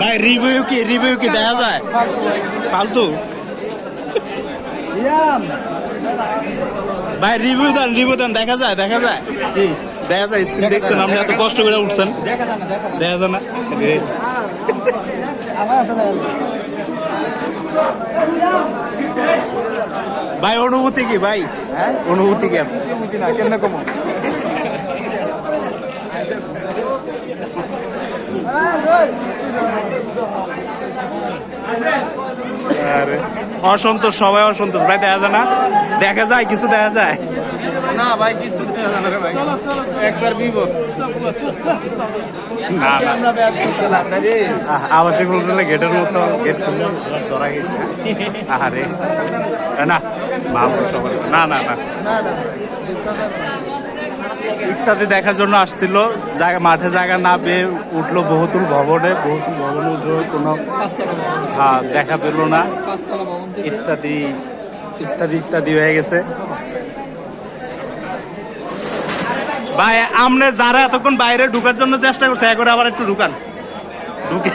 ভাই রিভিউ কি রিভিউ কি দেখা যায়? ফালতু। ভাই রিভিউ দেন রিভিউ দেন দেখা যায় দেখা যায়। দেখা যায় স্ক্রিন দেখছেন আপনি এত কষ্ট করে উঠছেন। দেখা যায় না ভাই অনুভূতি কি ভাই? হ্যাঁ? অনুভূতি কি আপনার? বুঝি না কেমনে কমো? আরে, অসন্তোষ সবাই অসন্তোষ। ভাই দেখা যায় না? দেখা যায় কিছু দেখা যায়? না ভাই কিচ্ছু দেখা যায় না রে ভাই। একবার বিপদ না না। আমরা ব্যাগ করছিলাম না রে আবাসিক হোটেলে গেটের মতো গেট ধরা গেছে। আহারে। না ভালো না না। না না না। ইত্যাদি দেখার জন্য আসছিল। জায়গা মাঠে জায়গা না পেয়ে উঠল বহুতুল ভবনে। বহুতুল ভবনে উঠল কোনো হ্যাঁ, দেখা পেল না। ইত্যাদি ইত্যাদি ইত্যাদি হয়ে গেছে। ভাই আমনে যারা এতক্ষণ বাইরে ঢুকার জন্য চেষ্টা করছে একবার আবার একটু ঢুকান। ঢুকে